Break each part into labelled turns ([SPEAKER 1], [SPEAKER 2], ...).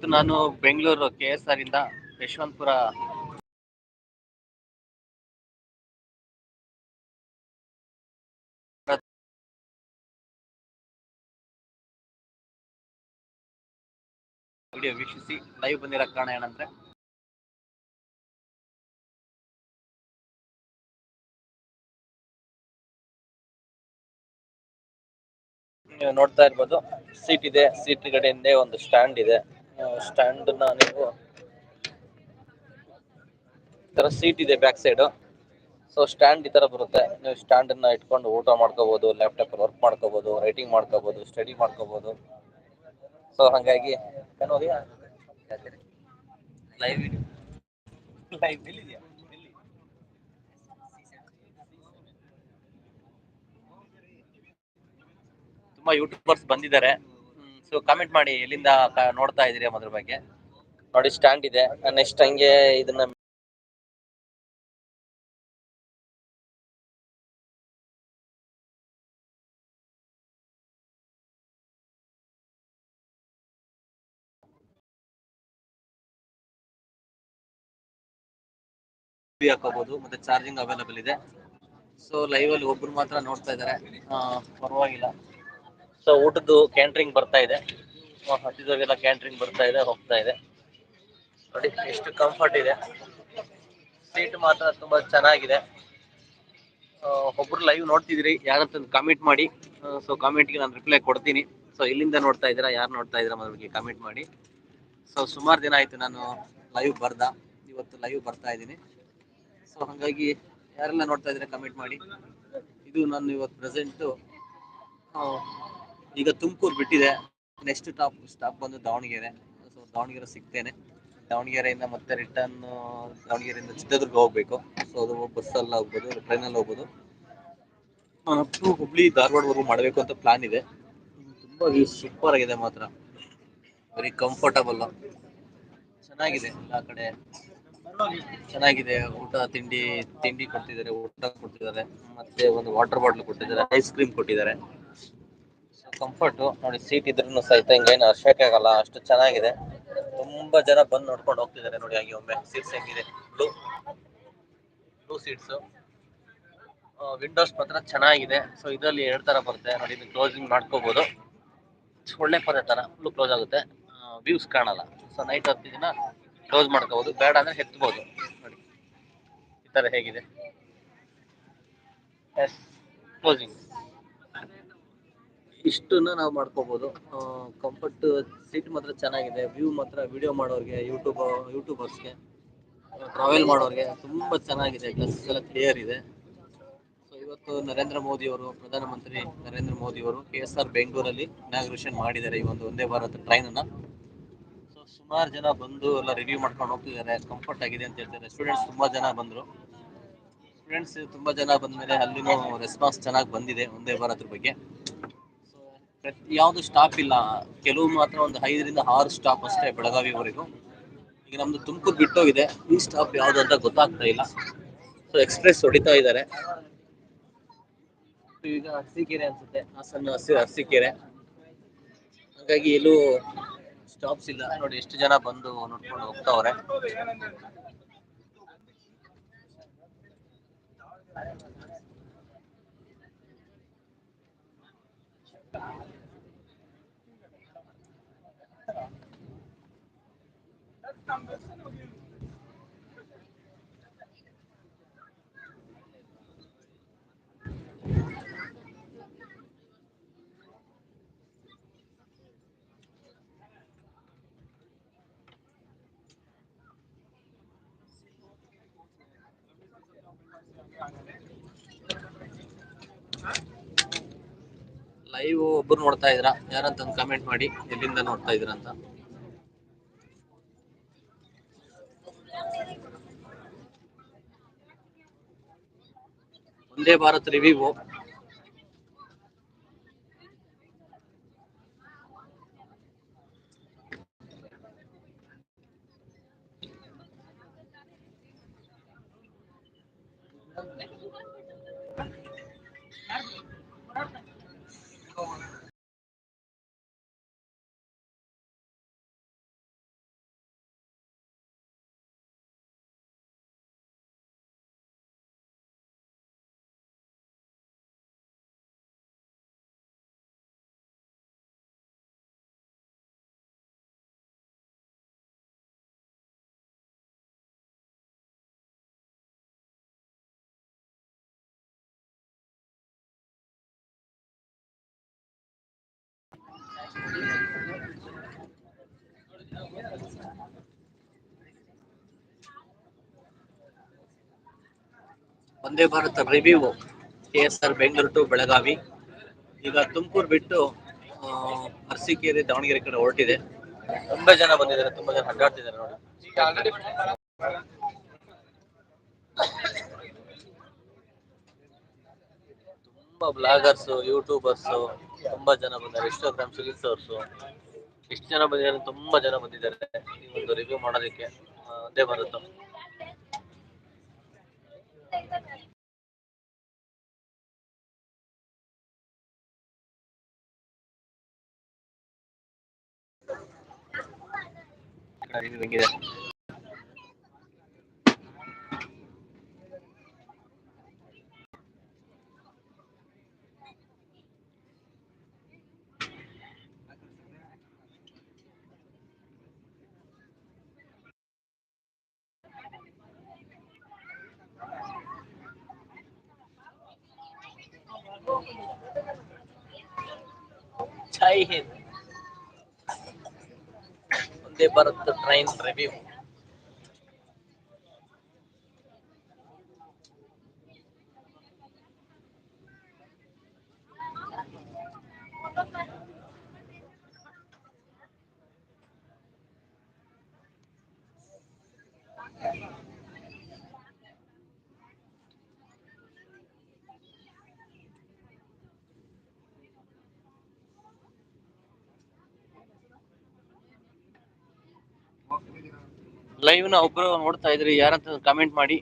[SPEAKER 1] ನಾನು Bengaluru K S R ಇಂದ Yeshwanthpur. Video ವೀಕ್ಷಿಸಿ ಲೈವ್ ಬಂದಿರೋ ಕಾರಣ ಏನಂದ್ರೆ, ನೀವು ನೋಡ್ತಾ ಇರ್ಬೋದು ಸೀಟ್ ಇದೆ ಸೀಟ್ ಕಡೆಯಿಂದ ಒಂದು ಸ್ಟ್ಯಾಂಡ್ ಇದೆ. ಸ್ಟ್ಯಾಂಡ್ನ ನೀವು ಈ ಸೀಟ್ ಇದೆ ಬ್ಯಾಕ್ ಸೈಡ್ ಸೊ ಸ್ಟ್ಯಾಂಡ್ ಈ ತರ ಬರುತ್ತೆ. ನೀವು ಸ್ಟ್ಯಾಂಡ್ ಅನ್ನ ಇಟ್ಕೊಂಡು ಊಟ ಮಾಡ್ಕೋಬಹುದು ಲ್ಯಾಪ್ಟಾಪ್ ವರ್ಕ್ ಮಾಡ್ಕೋಬಹುದು ರೈಟಿಂಗ್ ಮಾಡ್ಕೋಬಹುದು ಸ್ಟಡಿ ಮಾಡ್ಕೋಬಹುದು ಸೊ ಹಂಗಾಗಿ ಲೈವ್ ಲೈವ್ ತುಂಬಾ ಯೂಟ್ಯೂಬರ್ಸ್ ಬಂದಿದ್ದಾರೆ. ಸೊ ಕಾಮೆಂಟ್ ಮಾಡಿ ಎಲ್ಲಿಂದ ಕ- ನೋಡ್ತಾ ಇದೀರಿ ಅದ್ರ ಬಗ್ಗೆ? ನೋಡಿ ಸ್ಟ್ಯಾಂಡ್ ಇದೆ. ನೆಕ್ಸ್ಟ್ ಹಂಗೆ ಇದನ್ನ ಹಾಕೋಬಹುದು ಮತ್ತೆ ಚಾರ್ಜಿಂಗ್ ಅವೈಲಬಲ್ ಇದೆ. ಸೊ ಲೈವ್ ಅಲ್ಲಿ ಒಬ್ರು ಮಾತ್ರ ನೋಡ್ತಾ ಇದ್ದಾರೆ. ಪರವಾಗಿಲ್ಲ. ಸೊ ಊಟದ್ದು ಕ್ಯಾಂಟ್ರಿಂಗ್ ಬರ್ತಾ ಇದೆ. ಆ, ಹತ್ತಿದವಾಗೆಲ್ಲ ಕ್ಯಾಂಟ್ರಿಂಗ್ ಬರ್ತಾ ಇದೆ ಹೋಗ್ತಾ ಇದೆ. ನೋಡಿ ಎಷ್ಟು ಕಂಫರ್ಟ್ ಇದೆ. ಸೀಟ್ ಮಾತ್ರ ತುಂಬಾ ಚೆನ್ನಾಗಿದೆ. ಒಬ್ರು ಲೈವ್ ನೋಡ್ತಿದ್ರಿ ಯಾರಂತ ಕಾಮೆಂಟ್ ಮಾಡಿ. ಸೊ ಕಾಮೆಂಟ್ಗೆ ನಾನು ರಿಪ್ಲೈ ಕೊಡ್ತೀನಿ. ಸೊ ಇಲ್ಲಿಂದ ನೋಡ್ತಾ ಇದ್ದೀರಾ ಯಾರು ನೋಡ್ತಾ ಇದ್ದೀರಾ ಮೊದಲಿಗೆ ಕಾಮೆಂಟ್ ಮಾಡಿ. ಸೊ ಸುಮಾರು ದಿನ ಆಯ್ತು ನಾನು ಲೈವ್ ಬರ್ದ. ಇವತ್ತು ಲೈವ್ ಬರ್ತಾ ಇದ್ದೀನಿ. ಸೊ ಹಾಗಾಗಿ ಯಾರೆಲ್ಲ ನೋಡ್ತಾ ಇದ್ರೆ ಕಮೆಂಟ್ ಮಾಡಿ. ಇದು ನಾನು ಇವತ್ತು ಪ್ರೆಸೆಂಟು ಈಗ ತುಮಕೂರು ಬಿಟ್ಟಿದೆ. ನೆಕ್ಸ್ಟ್ ಟಾಪ್ ಸ್ಟಾಪ್ ಬಂದು ದಾವಣಗೆರೆ. ಸೊ ದಾವಣಗೆರೆ ಸಿಗ್ತೇನೆ. ದಾವಣಗೆರೆಯಿಂದ ಮತ್ತೆ ರಿಟರ್ನ್ ದಾವಣಗೆರೆಯಿಂದ ಚಿತ್ರದುರ್ಗ ಹೋಗ್ಬೇಕು. ಸೊ ಅದು ಬಸ್ಸಲ್ಲಿ ಹೋಗ್ಬೋದು ಟ್ರೈನಲ್ಲಿ ಹೋಗ್ಬೋದು. ಟು ಹುಬ್ಳಿ, ಧಾರವಾಡವರೆಗೂ ಮಾಡಬೇಕು ಅಂತ ಪ್ಲಾನ್ ಇದೆ. ತುಂಬಾ ಸೂಪರ್ ಆಗಿದೆ ಮಾತ್ರ. ವೆರಿ ಕಂಫರ್ಟಬಲ್ ಚೆನ್ನಾಗಿದೆ ಎಲ್ಲ ಕಡೆ. ಚೆನ್ನಾಗಿದೆ. ಊಟ, ತಿಂಡಿ ತಿಂಡಿ ಕೊಡ್ತಿದ್ದಾರೆ, ಊಟ ಕೊಡ್ತಿದ್ದಾರೆ. ಮತ್ತೆ ಒಂದು ವಾಟರ್ ಬಾಟ್ಲ್ ಕೊಟ್ಟಿದ್ದಾರೆ ಐಸ್ ಕ್ರೀಮ್ ಕೊಟ್ಟಿದ್ದಾರೆ. ಕಂಫರ್ಟ್ ನೋಡಿ ಸೀಟ್ ಇದ್ರೂ ಸಹಿತ ಹಿಂಗೇನು ಶೇಕ್ ಆಗಲ್ಲ, ಅಷ್ಟು ಚೆನ್ನಾಗಿದೆ. ತುಂಬಾ ಜನ ಬಂದು ನೋಡ್ಕೊಂಡು ಹೋಗ್ತಿದ್ದಾರೆ ನೋಡಿ, ಹಾಗೆ ಒಮ್ಮೆ ಸೀಟ್ಸ್ ಹೆಂಗಿದೆ. ಬ್ಲೂ ಬ್ಲೂ ಸೀಟ್ಸ್ ವಿಂಡೋಸ್ ಮಾತ್ರ ಚೆನ್ನಾಗಿದೆ. ಸೊ ಇದರಲ್ಲಿ ಎರಡು ತರ ಬರುತ್ತೆ. ನೋಡಿ, ಇದು ಕ್ಲೋಸಿಂಗ್ ಮಾಡ್ಕೋಬಹುದು ಒಳ್ಳೆ ಪದ ತರ ಫುಲ್ ಕ್ಲೋಸ್ ಆಗುತ್ತೆ. ವ್ಯೂಸ್ ಕಾಣಲ್ಲ. ಸೊ ನೈಟ್ ಹತ್ತು ದಿನ ಕ್ಲೋಸ್ ಮಾಡ್ಕೋಬಹುದು ಬೇಡ ಅಂದ್ರೆ ಹೆತ್ಬಹುದು ನೋಡಿ. ಈ ತರ ಹೇಗಿದೆ. ಎಸ್ ಕ್ಲೋಸಿಂಗ್ ಇಷ್ಟನ್ನ ನಾವು ಮಾಡ್ಕೋಬಹುದು ಕಂಫರ್ಟ್ ಸೀಟ್ ಮಾತ್ರ ಚೆನ್ನಾಗಿದೆ. ವ್ಯೂ ಮಾತ್ರ ವಿಡಿಯೋ ಮಾಡೋರಿಗೆ ಯೂಟ್ಯೂಬ್ ಯೂಟ್ಯೂಬರ್ಸ್ಗೆ ಟ್ರಾವೆಲ್ ಮಾಡೋರಿಗೆ ತುಂಬ ಚೆನ್ನಾಗಿದೆ. ಗ್ಲಾಸಸ್ ಎಲ್ಲ ಕ್ಲಿಯರ್ ಇದೆ. ಸೊ ಇವತ್ತು ನರೇಂದ್ರ ಮೋದಿ ಅವರು, ಪ್ರಧಾನಮಂತ್ರಿ ನರೇಂದ್ರ ಮೋದಿ ಅವರು ಕೆ ಎಸ್ ಆರ್ ಬೆಂಗಳೂರಲ್ಲಿ ಇನಾಗ್ರೇಷನ್ ಮಾಡಿದ್ದಾರೆ ಈ ಒಂದು ಒಂದೇ ಭಾರತ್ ಟ್ರೈನನ್ನು ಸೊ ಸುಮಾರು ಜನ ಬಂದು ಎಲ್ಲ ರಿವ್ಯೂ ಮಾಡ್ಕೊಂಡು ಹೋಗ್ತಿದ್ದಾರೆ. ಕಂಫರ್ಟ್ ಆಗಿದೆ ಅಂತ ಹೇಳ್ತಾರೆ. ಸ್ಟೂಡೆಂಟ್ಸ್ ತುಂಬ ಜನ ಬಂದರು. ಸ್ಟೂಡೆಂಟ್ಸ್ ತುಂಬ ಜನ ಬಂದ ಮೇಲೆ ಅಲ್ಲಿನೂ ರೆಸ್ಪಾನ್ಸ್ ಚೆನ್ನಾಗಿ ಬಂದಿದೆ ಒಂದೇ ಭಾರತ್ ಬಗ್ಗೆ. ಯಾವುದು ಸ್ಟಾಪ್ ಇಲ್ಲ. ಕೆಲವು ಮಾತ್ರ ಒಂದು ಐದರಿಂದ ಆರು ಸ್ಟಾಪ್ ಅಷ್ಟೇ ಬೆಳಗಾವಿವರೆಗೂ ಈಗ ನಮ್ದು ತುಮಕೂರು ಬಿಟ್ಟೋಗಿದೆ. ಈ ಸ್ಟಾಪ್ ಯಾವ್ದು ಅಂತ ಗೊತ್ತಾಗ್ತಾ ಇಲ್ಲ. ಸೊ ಎಕ್ಸ್ಪ್ರೆಸ್ ಹೊಡಿತಾ ಇದ್ದಾರೆ. ಈಗ ಅರಸೀಕೆರೆ ಅನ್ಸುತ್ತೆ. ಹಾಸನ, ಹಸಿ ಅರಸೀಕೆರೆ. ಹಾಗಾಗಿ ಎಲ್ಲೂ ಸ್ಟಾಪ್ಸ್ ಇಲ್ಲ. ನೋಡಿ, ಎಷ್ಟು ಜನ ಬಂದು ನೋಡ್ಕೊಂಡು ಹೋಗ್ತಾವ್ರೆ. ಲೈವ್ ಒಬ್ರು ನೋಡ್ತಾ ಇದ್ರ? ಯಾರಂತ ಕಮೆಂಟ್ ಮಾಡಿ ಎಲ್ಲಿಂದ ನೋಡ್ತಾ ಇದ್ರ ಅಂತ वंदे भारत रिव्यू हो। ಒಂದೇ Bharat review K S R Bengaluru to Belagavi. ಈಗ ತುಮಕೂರು ಬಿಟ್ಟು ಅರಸೀಕೆರೆ, ದಾವಣಗೆರೆ ಕಡೆ ಹೊರಟಿದೆ. ತುಂಬಾ ಜನ ಬಂದಿದ್ದಾರೆ, ತುಂಬಾ ಜನ ಅಡ್ಡಾಡ್ತಿದ್ದಾರೆ ನೋಡಿ. ತುಂಬಾ ಬ್ಲಾಗರ್ಸ್ ಯೂಟ್ಯೂಬರ್ಸ್ ತುಂಬಾ ಜನ ಬಂದಿದ್ದಾರೆ. ಇನ್ಸ್ಟಾಗ್ರಾಮ್ ಸಿಲಿಸರ್ಸ್ ಎಷ್ಟು ಜನ ಬಂದಿದ್ದಾರೆ, ತುಂಬಾ ಜನ ಬಂದಿದ್ದಾರೆ ಈ ಒಂದು ರಿವ್ಯೂ ಮಾಡೋದಕ್ಕೆ. ಒಂದೇ ಭಾರತ. ರಿವ್ಯೂ ಹೆಂಗಿದೆ ಜೈ ಹಿಂದ್ ಒಂದೇ ಭಾರತ್ ಟ್ರೈನ್ ರಿವ್ಯೂ ಲೈವ್ನ ಒಬ್ರು ನೋಡ್ತಾ ಇದ್ರಿ ಯಾರಂತ ಕಮೆಂಟ್ ಮಾಡಿ.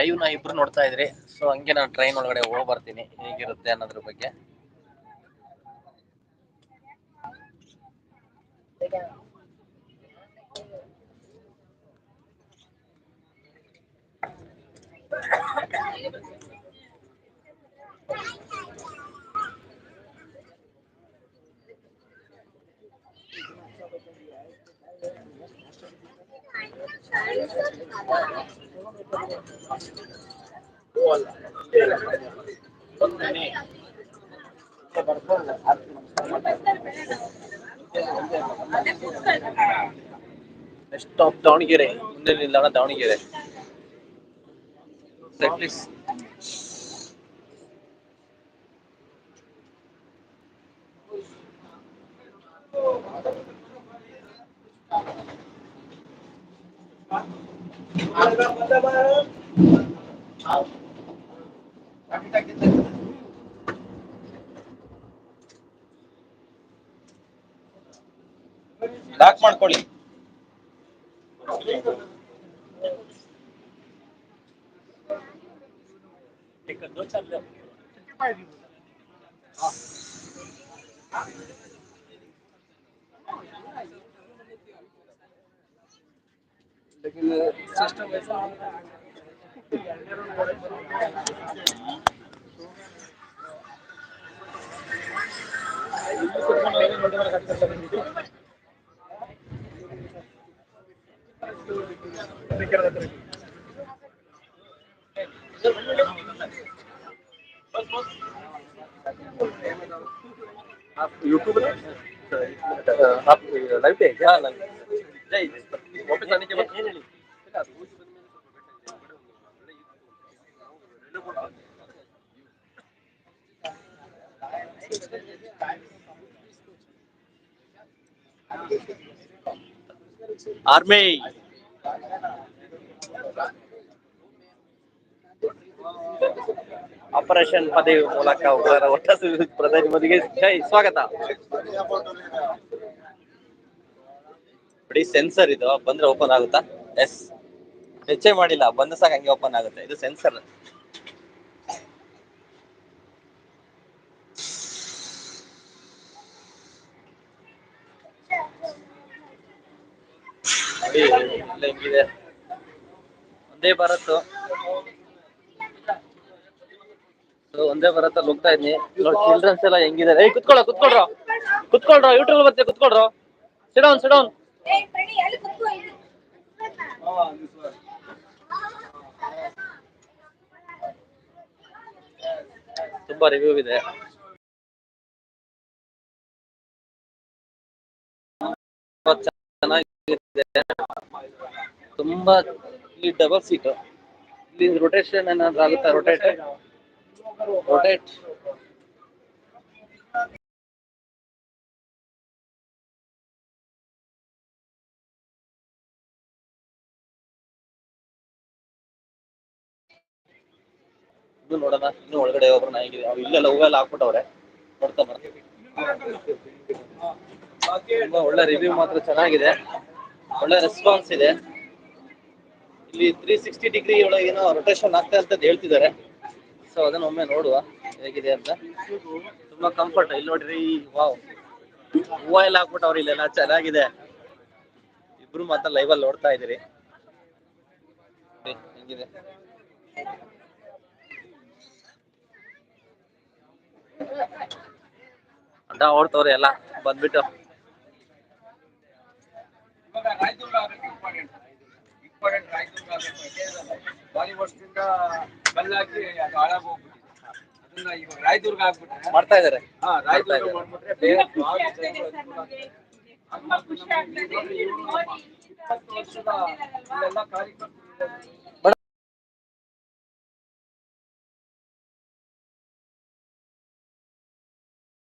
[SPEAKER 1] ಲೈವ್ ನಾ ಇಬ್ರು ನೋಡ್ತಾ ಇದ್ರಿ. ಸೊ ಹಂಗೆ ನಾನು ಟ್ರೈನ್ ಒಳಗಡೆ ಹೋಗಿ ಬರ್ತೀನಿ. ಹೇಗಿರುತ್ತೆ ಅನ್ನೋದ್ರ ಬಗ್ಗೆ. ನೆಕ್ಸ್ಟ್ ಸ್ಟಾಪ್ ದಾವಣಗೆರೆ ಮುಂದೆ ನಿಲ್ದಾಣ ದಾವಣಗೆರೆ ಸರ್ ಪ್ಲೀಸ್ ಲಾಕ್ ಮಾಡ್ಕೊಳ್ಳಿ आप यूट्यूब आप लाइव पे क्या लाइव वापस आने के बाद ಆರ್ಮಿ. ಆಪರೇಷನ್ ಪದವಿ ಮೂಲಕ ಉಗ್ರರ ಒಟ್ಟ ಪ್ರಧಾನಿ ಮೋದಿಗೆ ಜೈ ಸ್ವಾಗತ. ಬಿಡಿ ಸೆನ್ಸರ್ ಇದು. ಬಂದ್ರೆ ಓಪನ್ ಆಗುತ್ತಾ? ಎಸ್ ಹೆಚ್ಚೆ ಮಾಡಿಲ್ಲ. ಬಂದ ಸಾಕ ಹಂಗೆ ಓಪನ್ ಆಗುತ್ತೆ. ಇದು ಸೆನ್ಸರ್ ನೋಡಿ ಒಂದೇ ಭಾರತ್. ಒಂದೇ ಭಾರತ್ ಅಲ್ಲಿ ಹೋಗ್ತಾ ಇದ್ನಿ. ನೋಡಿ ಚಿಲ್ಡ್ರನ್ಸ್ ಎಲ್ಲ ಹೆಂಗಿದ್ದಾರೆ ಏಯ್ ಕುತ್ಕೊಳ್ಳೋ ಕುತ್ಕೊಳ್ರೋ. ಕುತ್ಕೊಳ್ರೋ ಯೂಟ್ಯೂಬ್ ಮತ್ತೆ ಕುತ್ಕೊಳ್ರೋ. ಸಿಡೌನ್ ಸಿಡೌನ್ ತುಂಬಾ ರಿವ್ಯೂ ಇದೆ. ತುಂಬಾ ಚೆನ್ನಾಗಿದೆ ತುಂಬಾ ಇಲ್ಲಿ ಡಬಲ್ ಸೀಟ್ ಇಲ್ಲಿ ರೊಟೇಷನ್ ಏನಾದ್ರು ಆಗುತ್ತಾ? ರೊಟೇಟ್ ರೊಟೇಟ್ ಇದು ನೋಡೋಣ. ಇನ್ನು ಒಳಗಡೆ ಒಬ್ರು ಅವ್ರು ಇಲ್ಲೆಲ್ಲ ಹೂವೆಲ್ಲ ಹಾಕ್ಬಿಟ್ಟವ್ರೆ. ನೋಡ್ತಾ ಬರ್ತೀವಿ ತುಂಬಾ ಒಳ್ಳೆ ರಿವ್ಯೂ ಮಾತ್ರ ಚೆನ್ನಾಗಿದೆ. ಒಳ್ಳೆ ರೆಸ್ಪಾನ್ಸ್ ಇದೆ. ಇಲ್ಲಿ ತ್ರೀ ಸಿಕ್ಸ್ಟಿ ಡಿಗ್ರಿ ಒಳಗೆ ಏನೋ ರೊಟೇಷನ್ ಆಗ್ತಾ ಅಂತ ಹೇಳ್ತಿದ್ದಾರೆ. ಸೊ ಅದನ್ನ ಒಮ್ಮೆ ನೋಡುವ ಹೇಗಿದೆ ಅಂತ. ತುಂಬಾ ಕಂಫರ್ಟ್ ಇಲ್ಲಿ ನೋಡ್ರಿ ವಾವ್ ಹೂವ ಎಲ್ಲ ಹಾಕ್ಬಿಟ್ಟವ್ರು ಇಲ್ಲೆಲ್ಲ ಚೆನ್ನಾಗಿದೆ. ಇಬ್ರು ಮಾತ್ರ ಲೈವ್ ಅಲ್ಲಿ ನೋಡ್ತಾ ಇದೀರಿ ಹೆಂಗಿದೆ? ಅಡ್ಡ ಓಡ್ತವ್ರಿ ಎಲ್ಲ, ಬಂದ್ಬಿಟ್ಟು.
[SPEAKER 2] ರಾಯದುರ್ಗ ಆಗಬೇಕು ಇಂಪಾರ್ಟೆಂಟ್ ಇಂಪಾರ್ಟೆಂಟ್ ರಾಯದುರ್ಗ ಆಗಬೇಕು ಯಾಕೆಂದ್ರೆ ಬಾಲಿ ವರ್ಷದಿಂದ ಕಲ್ಲಾಕಿ ಅದು ಹಾಳಾಗಿ ಹೋಗ್ಬಿಟ್ಟಿದೆ ಅದನ್ನ ಇವಾಗ ರಾಯದುರ್ಗ ಆಗ್ಬಿಟ್ರೆ
[SPEAKER 1] ಮಾಡ್ತಾ ಇದಾರೆ
[SPEAKER 2] ಹಾ
[SPEAKER 1] ಇದ್ದಾರೆ.
[SPEAKER 2] ಮಾಡ್ಬಿಟ್ರೆ ಬೇರೆ
[SPEAKER 3] ಸರ್ ನಮ್ಗೆ. ತುಂಬಾ ಖುಷಿ ಆಗ್ತದೆ. ಇಲ್ಲಿ ನೋಡಿ
[SPEAKER 2] ಇಪ್ಪತ್ತು ವರ್ಷದ ಇಲ್ಲೆಲ್ಲ ಕಾರ್ಯಕ್ರಮ